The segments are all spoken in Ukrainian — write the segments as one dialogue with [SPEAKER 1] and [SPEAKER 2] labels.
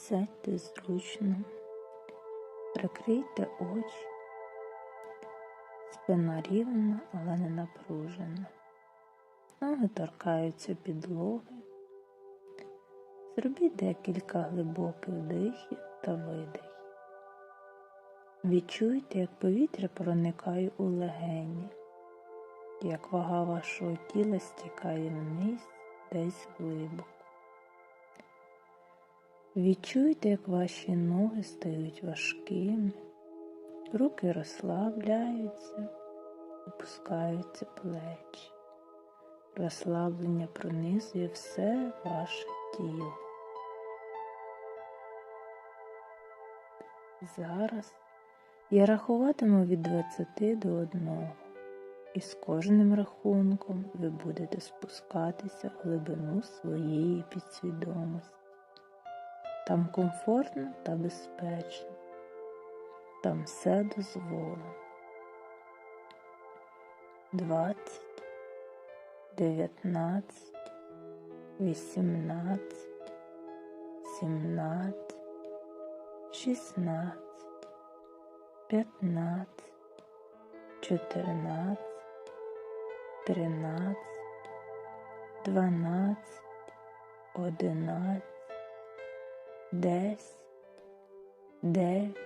[SPEAKER 1] Сядьте зручно, прикрийте очі, спина рівна, але не напружена. Ноги торкаються підлоги. Зробіть декілька глибоких вдихів та видихів. Відчуйте, як повітря проникає у легені, як вага вашого тіла стікає вниз десь глибоко. Відчуйте, як ваші ноги стають важкими, руки розслабляються, опускаються плечі. Розслаблення пронизує все ваше тіло. Зараз я рахуватиму від 20 до 1. І з кожним рахунком ви будете спускатися в глибину своєї підсвідомості. Там комфортно та безпечно. Там все дозволено. 20, 19, 18, 17, 16, 15, 14, 13, 12, 11, 10, 9,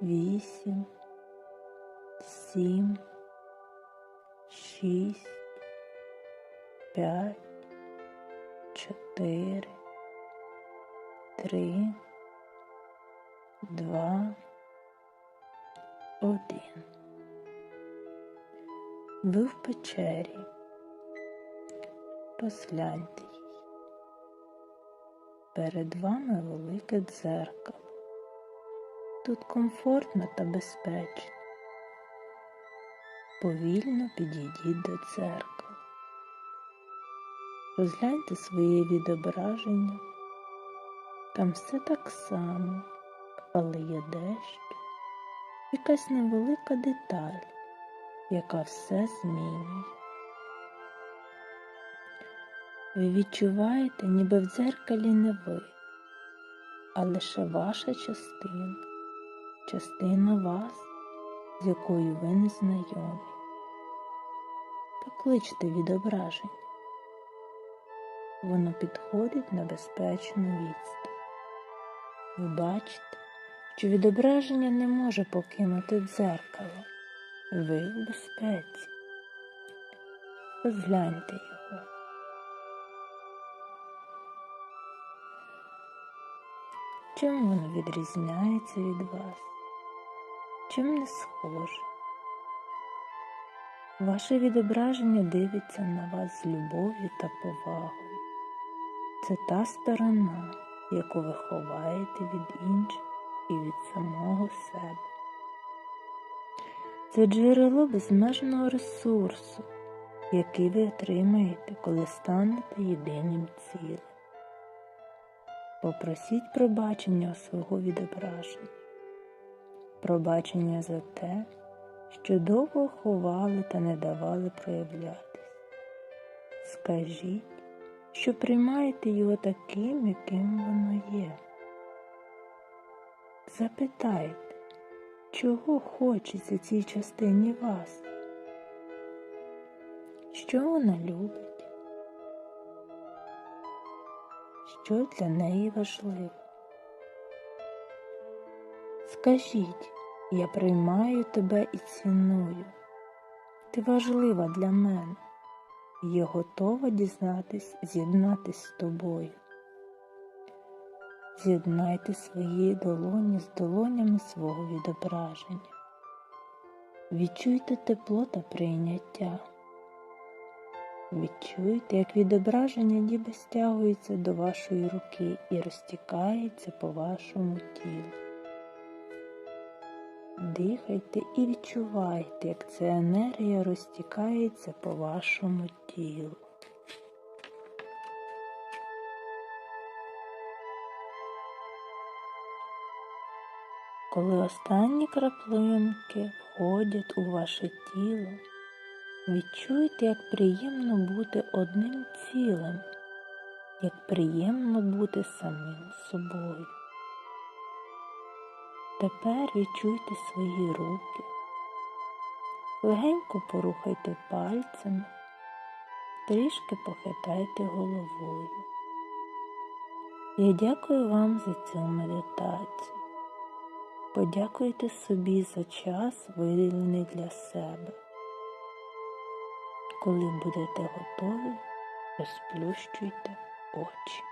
[SPEAKER 1] 8, 7, 6, 5, 4, 3, 2, 1. Ви в печері. Розгляньте. Перед вами велике дзеркало. Тут комфортно та безпечно. Повільно підійдіть до дзеркала. Розгляньте своє відображення. Там все так само, але є дещо, якась невелика деталь, яка все змінює. Ви відчуваєте, ніби в дзеркалі не ви, а лише ваша частина, частина вас, з якою ви не знайомі. Покличте відображення. Воно підходить на безпечну відстань. Ви бачите, що відображення не може покинути дзеркало. Ви в безпеці. Розгляньте його. Чим воно відрізняється від вас? Чим не схоже? Ваше відображення дивиться на вас з любов'ю та повагою. Це та сторона, яку ви ховаєте від інших і від самого себе. Це джерело безмежного ресурсу, який ви отримаєте, коли станете єдиним цілим. Попросіть пробачення свого відображення, пробачення за те, що довго ховали та не давали проявлятись. Скажіть, що приймаєте його таким, яким воно є. Запитайте, чого хочеться цій частині вас? Що вона любить? Що для неї важливо? Скажіть, я приймаю тебе і ціную. Ти важлива для мене, я готова дізнатись, з'єднатись з тобою. З'єднайте свої долоні з долонями свого відображення. Відчуйте тепло та прийняття. Відчуйте, як відображення ніби стягується до вашої руки і розтікається по вашому тілу. Дихайте і відчувайте, як ця енергія розтікається по вашому тілу. Коли останні краплинки входять у ваше тіло, відчуйте, як приємно бути одним цілим як приємно бути самим собою. Тепер відчуйте свої руки, легенько порухайте пальцями, трішки похитайте головою. Я дякую вам за цю медитацію. Подякуйте собі за час, виділений для себе. Коли будете готові, розплющуйте очі.